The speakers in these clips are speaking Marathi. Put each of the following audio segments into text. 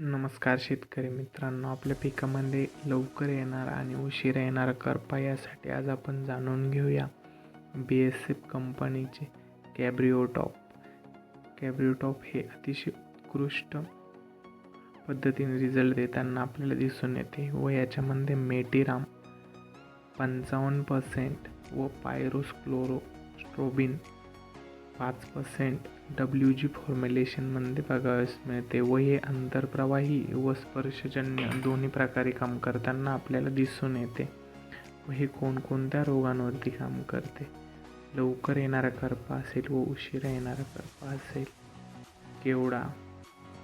नमस्कार शेतकरी मित्रांनो आपल्या पिकामध्ये लवकर येणार आणि उशिरा येणारा करपा यासाठी आज आपण जाणून घेऊया बी एस एफ कंपनीचे कॅब्रिओटॉप. कॅब्रिओटॉप हे अतिशय उत्कृष्ट पद्धतीने रिझल्ट देताना आपल्याला दिसून येते व याच्यामध्ये मेटीराम पंचावन्न पर्सेंट व पायरोस क्लोरो स्ट्रोबिन पाच पर्सेंट डब्ल्यू जी फॉर्म्युलेशनमध्ये बघावयास मिळते. व हे आंतरप्रवाही व स्पर्शजन्य दोन्ही प्रकारे काम करताना आपल्याला दिसून येते. व हे कोणकोणत्या रोगांवरती काम करते? लवकर येणारा करपा असेल व उशिरा येणारा करपा असेल. केवडा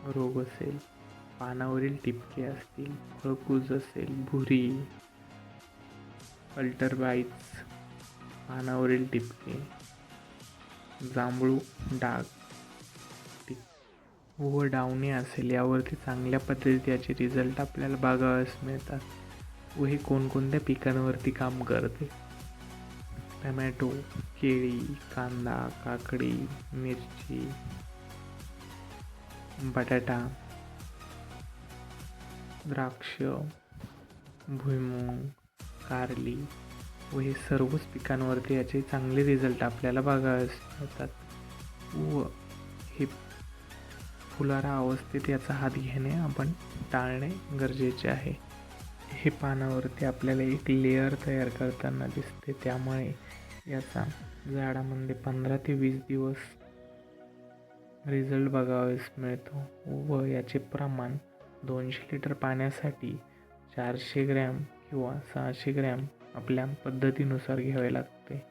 रोग असेल? पानावरील टिपके असतील फळकूज असेल भुरी अल्टरबाईट्स पानावरील टिपके. जांभळू डाग. व डावणे असेल यावरती चांगल्या पद्धतीत याचे रिझल्ट आपल्याला बघावयास मिळतात. व हे कोणकोणत्या पिकांवरती काम करते? टमॅटो केळी कांदा काकडी मिरची बटाटा द्राक्ष भुईमूग कारली व हे सर्वच पिकांवरती याचे चांगले रिझल्ट आपल्याला बघावेस मिळतात. व हे फुलारा अवस्थेत याचा हात घेणे आपण टाळणे गरजेचे आहे. हे पानावरती आपल्याला एक लेअर तयार करताना दिसते. त्यामुळे याचा झाडामध्ये पंधरा ते वीस दिवस रिझल्ट बघावेस मिळतो. व याचे प्रमाण दोनशे लिटर पाण्यासाठी चारशे ग्रॅम किंवा सहाशे ग्रॅम आपल्या पद्धतीनुसार घ्यावे लागते.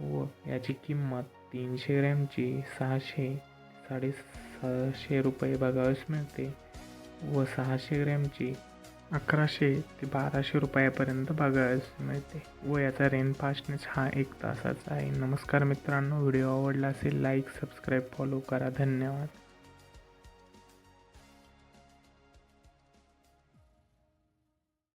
व याची किंमत तीनशे ग्रॅमची सहाशे साडे सहाशे रुपये बघावयास मिळते. व सहाशे ग्रॅमची अकराशे ते बाराशे रुपयापर्यंत बघावयास मिळते. व याचा रेन फास्टनेस हा एक तासाचा आहे. नमस्कार मित्रांनो व्हिडिओ आवडला असेल लाईक सबस्क्राईब फॉलो करा. धन्यवाद.